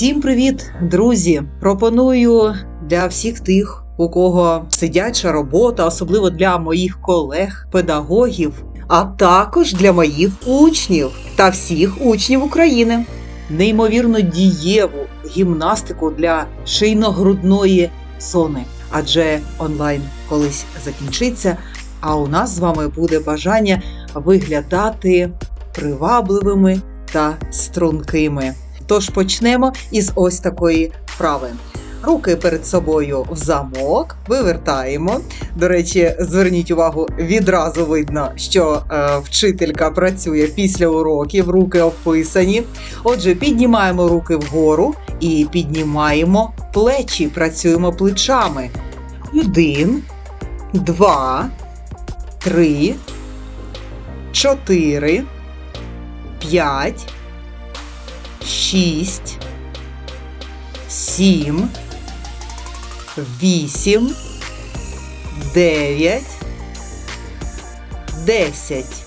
Всім привіт, друзі! Пропоную для всіх тих, у кого сидяча робота, особливо для моїх колег, педагогів, а також для моїх учнів та всіх учнів України. Неймовірно дієву гімнастику для шийно-грудної зони, адже онлайн колись закінчиться. А у нас з вами буде бажання виглядати привабливими та стрункими. Тож почнемо із ось такої вправи. Руки перед собою в замок, вивертаємо. До речі, зверніть увагу, відразу видно, що е, вчителька працює після уроків, руки описані. Отже, піднімаємо руки вгору і піднімаємо плечі, працюємо плечами. Один, два, три, чотири, п'ять шість, сім, вісім, дев'ять, десять.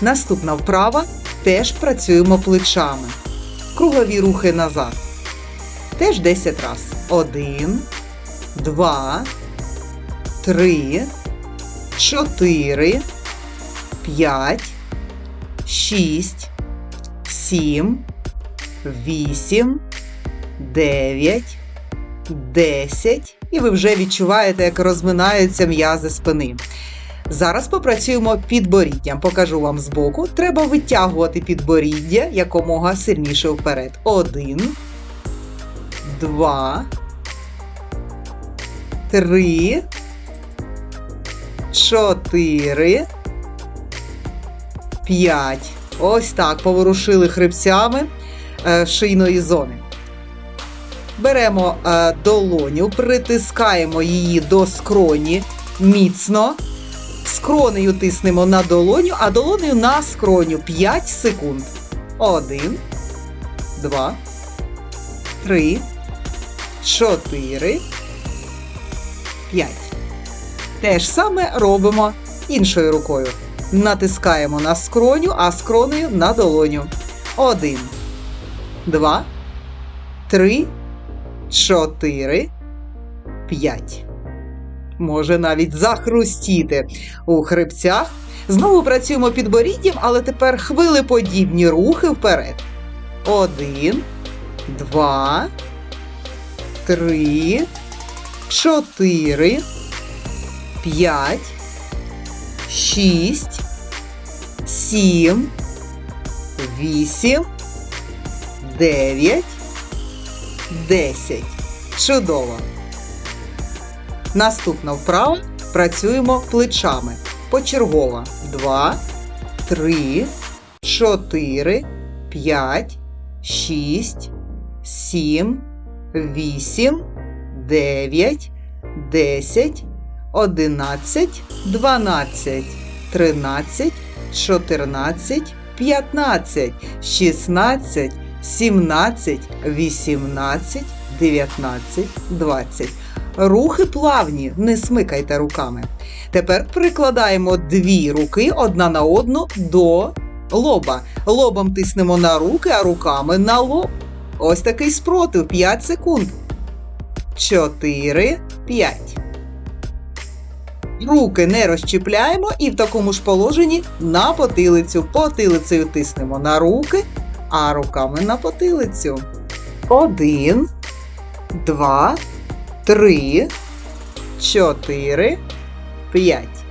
Наступна вправа теж працюємо плечами. Кругові рухи назад. Теж 10 раз. Один, два, три, чотири, п'ять, шість сім, вісім, дев'ять, десять. І ви вже відчуваєте, як розминаються м'язи спини. Зараз попрацюємо підборіддям. Покажу вам збоку. Треба витягувати підборіддя якомога сильніше вперед. Один, два, три, чотири, п'ять. Ось так поворушили хребцями е, шийної зони. Беремо е, долоню, притискаємо її до скроні міцно. Скронею тиснемо на долоню, а долонею на скроню 5 секунд. Один, два, три, чотири, п'ять. Те ж саме робимо іншою рукою. Натискаємо на скроню, а скронею на долоню. Один, два, три, чотири, п'ять. Може навіть захрустіти у хребцях. Знову працюємо підборіддям, але тепер хвилеподібні рухи вперед. Один, два, три, чотири, п'ять шість, сім, вісім, дев'ять, десять. Чудово. Наступна вправа працюємо плечами. Почергово. Два, три, чотири, п'ять, шість, сім, вісім, дев'ять, десять. 11, 12, 13, 14, 15, 16, 17, 18, 19, 20. Рухи плавні, не смикайте руками. Тепер прикладаємо дві руки одна на одну до лоба. Лобом тиснемо на руки, а руками на лоб. Ось такий спротив 5 секунд. 4, 5. Руки не розчіпляємо і в такому ж положенні на потилицю. Потилицею тиснемо на руки, а руками на потилицю. Один, два, три, чотири, п'ять.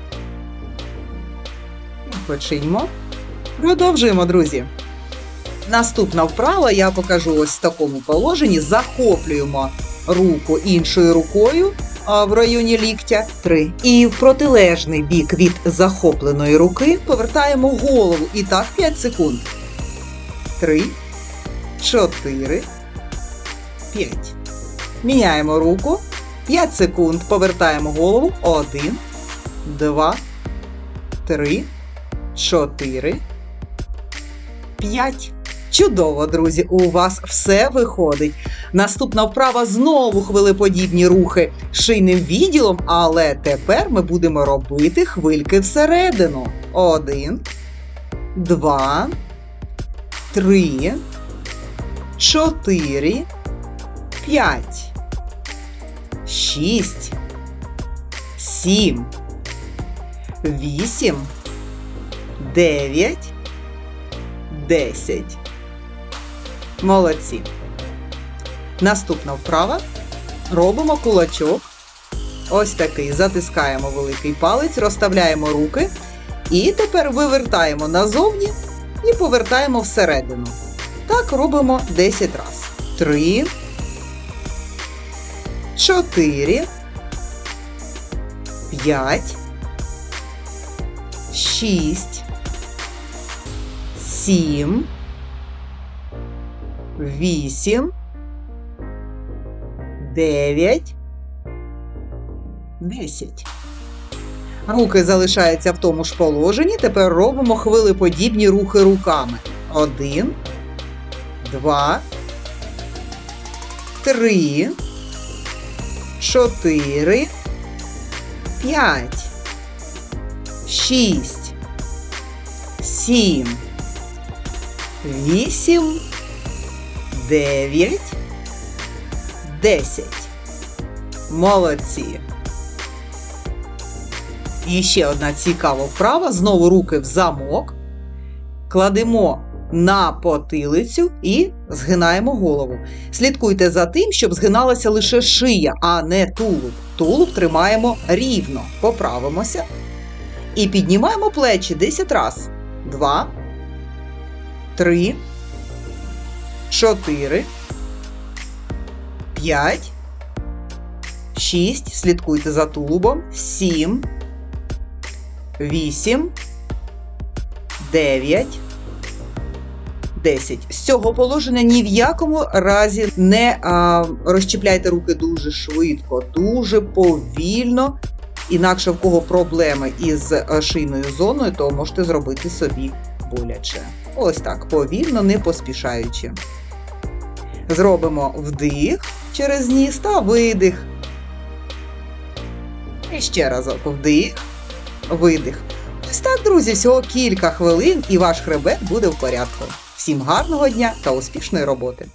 Починьмо. Продовжуємо, друзі. Наступна вправа я покажу ось в такому положенні. Захоплюємо руку іншою рукою в районі ліктя. Три. І в протилежний бік від захопленої руки повертаємо голову. І так 5 секунд. Три, чотири, п'ять. Міняємо руку. 5 секунд. Повертаємо голову. Один, два, три, чотири, п'ять. Чудово, друзі, у вас все виходить. Наступна вправа знову хвилеподібні рухи шийним відділом, але тепер ми будемо робити хвильки всередину. Один, два, три, чотири, п'ять, шість, сім, вісім, дев'ять, десять. Молодці. Наступна вправа. Робимо кулачок. Ось такий. Затискаємо великий палець, розставляємо руки. І тепер вивертаємо назовні і повертаємо всередину. Так робимо 10 разів. 3, 4, 5, 6, 7, 8, 9, 10. Руки залишаються в тому ж положенні. Тепер робимо хвилеподібні рухи руками. Один, два, три, чотири, п'ять, шість, сім, вісім, дев'ять, десять. Молодці. І ще одна цікава вправа. Знову руки в замок. Кладемо на потилицю і згинаємо голову. Слідкуйте за тим, щоб згиналася лише шия, а не тулуб. Тулуб тримаємо рівно. Поправимося. І піднімаємо плечі 10 раз. 2, 3, 4, 5, 6. Слідкуйте за тулубом. 7, 8, 9, 10. З цього положення ні в якому разі не а, розчіпляйте руки дуже швидко, дуже повільно. Інакше в кого проблеми із е, шийною зоною, то можете зробити собі боляче. Ось так, повільно, не поспішаючи. Зробимо вдих через ніс та видих. І ще разок вдих видих. Ось так, друзі, всього кілька хвилин і ваш хребет буде в порядку. Всім гарного дня та успішної роботи!